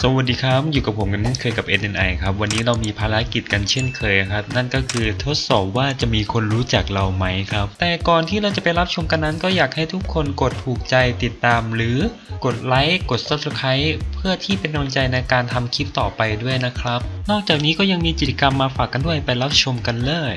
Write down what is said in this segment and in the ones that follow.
สวัสดีครับ อยู่กับผมกันเช่นเคยกับ SNI ครับ วันนี้เรามีภารกิจกันเช่นเคยครับ นั่นก็คือทดสอบว่าจะมีคนรู้จักเราไหมครับ แต่ก่อนที่เราจะไปรับชมกันนั้น ก็อยากให้ทุกคนกดถูกใจติดตาม หรือกดไลค์กด Subscribe เพื่อที่เป็นกำลังใจในการทำคลิปต่อไปด้วยนะครับ นอกจากนี้ก็ยังมีกิจกรรมมาฝากกันด้วยไปรับชมกันเลย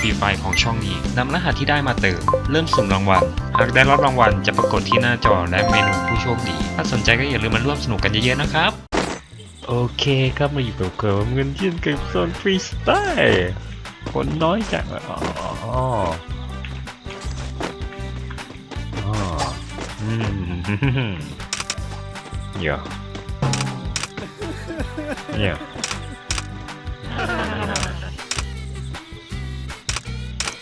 ฟรีไฟล์ของช่องนี้นำรหัสที่ได้มาเติม เริ่มสุ่มรางวัล หากได้รับรางวัลจะปรากฏที่หน้าจอและเมนูผู้โชคดี ถ้าสนใจก็อย่าลืมมาร่วมสนุกกันเยอะๆนะครับ โอเคครับมาอยู่กับเกิร์เงินเยี่ยนกับโซนฟรีสไตล์คนน้อยจังอ๋ออ๋ออ๋ออืมเดี๋ยวเ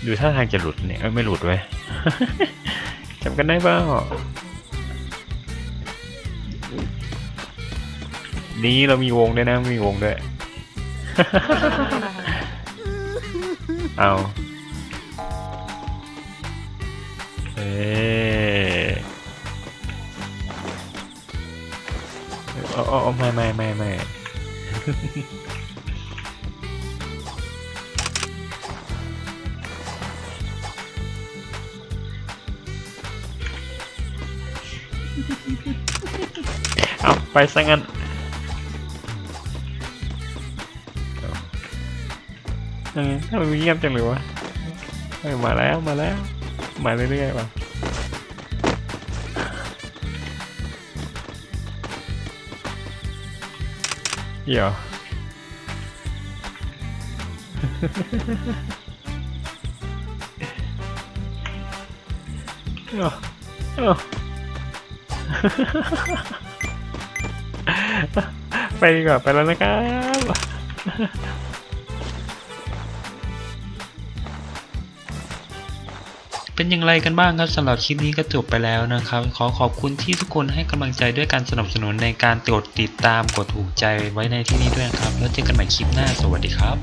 ดูท่าทางจะหลุดเนี่ยไม่หลุดเว้ยจำกันได้เปล่านี้เรามีวงด้วยนะ มีวงด้วย เอาเอ๊ะเอาเอาเอาไม่ไม่ไม่ไม่ เอาไปซะงั้นเอาเออทำไมเงียบจังเลยวะมาแล้วมาแล้ว มาเรื่อยๆว่ะเดี๋ยวเอาเอา ไปดีกว่าไปแล้วนะครับเป็นอย่างไรกันบ้างครับสำหรับคลิปนี้ก็จบไปแล้วนะครับ ขอขอบคุณที่ทุกคนให้กำลังใจด้วยการสนับสนุนในการกดติดตามกดถูกใจไว้ในที่นี้ด้วยนะครับ แล้วเจอกันใหม่คลิปหน้าสวัสดีครับ